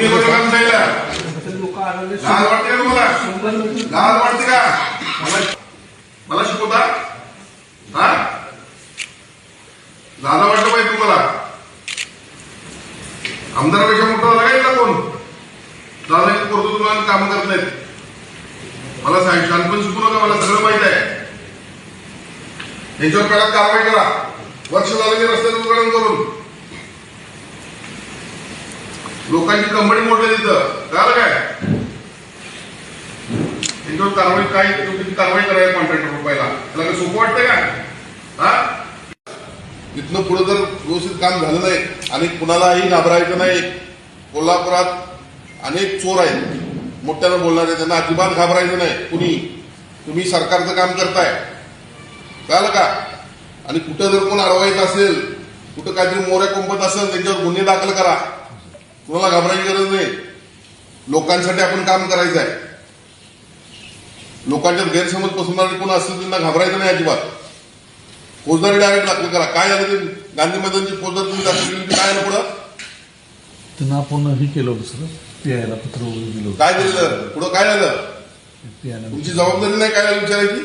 कुणी बरोबर जायला? सांगितलं लाज वाटते का तुम्हाला? शंभर लाज वाटते का? मला शिकवता? हा? लाज वाटलं पाहिजे तुम्हाला. आमदारापेक्षा मोठा झाला का कोण? दादा करतो तुम्हाला काम करत नाहीत. मला सांग शांतपण शिकू नका मला सगळं माहीत आहे. याच्यावर पहिला कारवाई करा. वर्ष झालं मी रस्त्याचं उद्घाटन करून. लोकांची कंपनी मोडली तिथं. झालं काय? त्यांच्यावर कारवाई काय? तुम्ही कारवाई करायला कॉन्ट्रॅक्टर पहिला त्याला सोपं वाटतंय का? हा? इथनं पुढे जर व्यवस्थित काम झालं नाही आणि कुणालाही घाबरायचं नाही कोल्हापुरात अनेक चोर आहेत. मोठ्यानं बोलणारे त्यांना अजिबात घाबरायचं नाही. कुणी? तुम्ही सरकारचं काम करताय. कळालं का? आणि कुठं जर कोण अडवायचं असेल कुठं काहीतरी मोऱ्या कुंपत असेल त्यांच्यावर गुन्हे दाखल करा. कुणाला घाबरायची गरज नाही. लोकांसाठी आपण काम करायचं आहे. लोकांच्यात गैरसमज पसरणारे कोण असतील त्यांना घाबरायचं नाही अजिबात. फौजदारी डायरेक्ट दाखल करा. काय झालं ते? गांधी मैदानची फौजदार तुम्ही दाखल केली काय झालं पुढं? त्यांना आपण हे केलं होतं सर. पियायला पत्र वगैरे दिलं होतं. काय दिलेलं पुढं काय झालं? पियायला तुमची जबाबदारी नाही काय झालं विचारायची?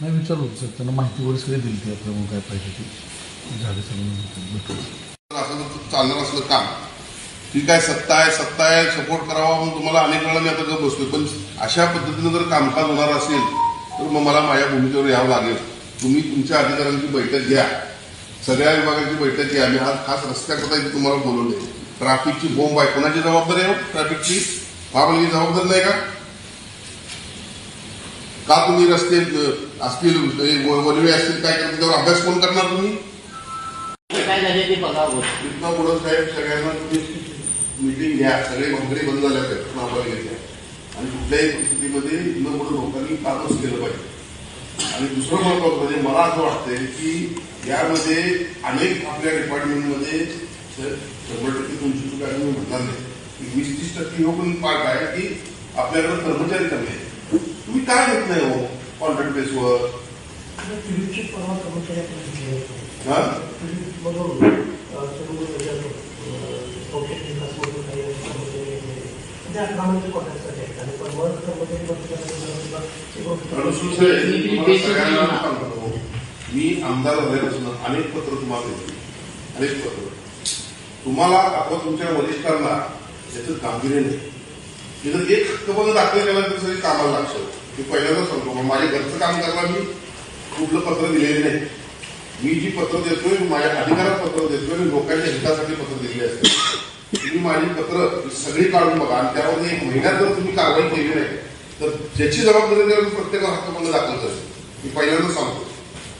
नाही विचारलं होतं सर. त्यांना माहिती वगैरे सगळी दिली होती. आपल्याला काय पाहिजे ती. झाले सगळं. भेटलं असं जर चालणार असलं काम. ठीक आहे सत्ता आहे सत्ता आहे सपोर्ट करावा म्हणून तुम्हाला अनेक वेळा मी आता गप बसतोय पण अशा पद्धतीनं जर कामकाज होणार असेल तर मग मला माझ्या भूमिकेवर यावं लागेल. तुम्ही तुमच्या अधिकाऱ्यांची बैठक घ्या. सगळ्या विभागाची बैठक घ्या. मी आज खास रस्त्याकरता इथे तुम्हाला बोलवले ट्रॅफिकची बोंब आहे. कोणाची जबाबदारी आहे हो? ट्रॅफिकची? महापालिकेची जबाबदारी नाही का? का तुम्ही रस्ते असतील वनवे असतील काय करतील त्यावर अभ्यास कोण करणार तुम्ही? काय झाले ते पुढं साहेब सगळ्यांना तुम्ही मिटिंग घ्या सगळे मंत्री बंद झाले आहेत महापालिकेच्या आणि कुठल्याही परिस्थितीमध्ये इथनं पुढे लोकांनी कामच केलं पाहिजे. आणि दुसरं महत्वाचं म्हणजे मला असं वाटतंय की यामध्ये अनेक आपल्या डिपार्टमेंटमध्ये शंभर टक्के तुमची चूक आहे मी म्हणणार नाही. की वीस तीस टक्के हो पण पार्ट आहे की आपल्याकडे कर्मचारी कमी आहेत. तुम्ही काय घेत नाही हो कॉन्ट्रॅक्ट बेसवर होती. हा? ते अकरा महिने कॉन्ट्रॅक्टसाठी आहेत आणि कर्मचारी मी आमदार झाल्यापासून अनेक पत्र तुम्हाला देतो. अनेक पत्र. तुम्हाला आपण तुमच्या वरिष्ठांना याचं गांभीर्य नाही. जर एक हक्कभंग दाखल केला तर सगळी कामाला लागतं मी पहिल्यांदा सांगतो माझ्या घरचं काम करायला मी? कुठलं पत्र दिलेलं नाही. मी जी पत्र देतोय माझ्या अधिकारात पत्र देतोय आणि लोकांच्या हितासाठी पत्र दिलेली असते तुम्ही माझी पत्र सगळी काढून बघा. आणि त्यावर एक महिन्यात जर तुम्ही कारवाई केली नाही तर ज्याची जबाबदारी प्रत्येकाला प्रत्येक हक्कभंग दाखल करेल मी पहिल्यांदा सांगतो.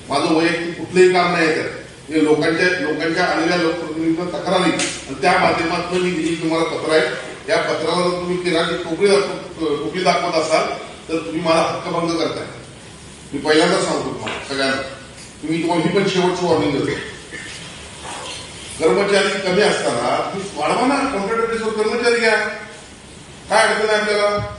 माझं वैयक्तिक कुठलंही काम नाही त्यात मी लोकांच्या लोकांच्या आलेल्या लोकप्रतिनिधींना तक्रारी आणि त्या माध्यमातून मी दिलेली तुम्हाला पत्र आहे. या पत्राला जर तुम्ही किराणी टोपली दाखव- टोपली दाखवत असाल तर तुम्ही मला हक्कभंग करताय. मी पहिल्यांदा सांगतो तुम्हाला सगळ्यांना. तुम्ही तुम्हाला ही पण शेवटची वॉर्निंग देतो. कर्मचारी कमी असताना तुम्ही वाढवा ना कॉन्ट्रॅक्टर कर्मचारी घ्या. काय अडचण आहे आपल्याला?